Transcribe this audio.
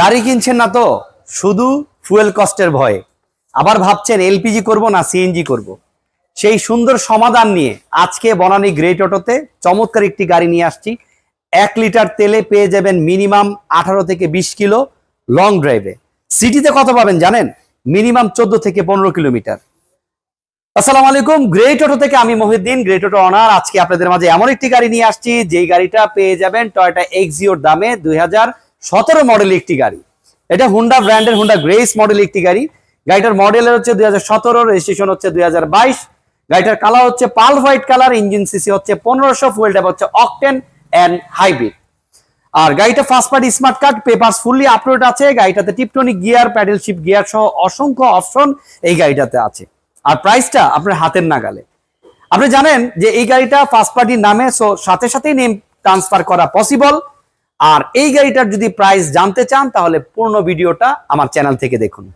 গাড়ি কিনছেন না তো? শুধু ফুয়েল কস্টের ভয়ে। আবার ভাবছেন, এলপিজি করব না সিএনজি করব। সেই সুন্দর সমাধান নিয়ে আজকে বনানী গ্রেট অটোতে চমৎকার একটি গাড়ি নিয়ে আসছি। এক লিটার তেলে পেয়ে যাবেন মিনিমাম আঠারো থেকে বিশ কিলো লং ড্রাইভে সিটিতে কত পাবেন জানেন? মিনিমাম চোদ্দ থেকে পনেরো কিলোমিটার। আসসালামু আলাইকুম গ্রেট অটো থেকে আমি মহিউদ্দিন। গ্রেট অটো অনার আজকে আপনাদের মাঝে এমন একটি গাড়ি নিয়ে আসছি। যেই গাড়িটা পেয়ে যাবেন টয়টা এক্সিওর দামে দুই হাজার সতেরো মডেল একটি গাড়ি। এটা হুন্ডা ব্র্যান্ডের হুন্ডা গ্রেস মডেল একটি গাড়ি। গাড়িটার মডেলের হচ্ছে দুই হাজার সতেরো রেজিস্ট্রেশন হচ্ছে দুই হাজার বাইশ। গাড়িটার কালার হচ্ছে pearl white colour engine CC হচ্ছে পনেরোশো ফুয়েল ট্যাপ হচ্ছে অকটেন অ্যান্ড হাইব্রিড আর গাড়িটা first party smart card paper fully upload আছে। গাড়িটাতে tiptronic gear paddle shift gear সহ অসংখ্য অপশন এই গাড়িটাতে আছে। আর প্রাইসটা আপনার হাতের নাগালে। আপনি জানেন যে এই গাড়িটা ফার্স্ট পার্টির নামে সো সাথে সাথেই নেম ট্রান্সফার করা পসিবল আর এই গাড়িটার যদি প্রাইস জানতে চান তাহলে পূর্ণ ভিডিওটা আমার চ্যানেল থেকে দেখুন।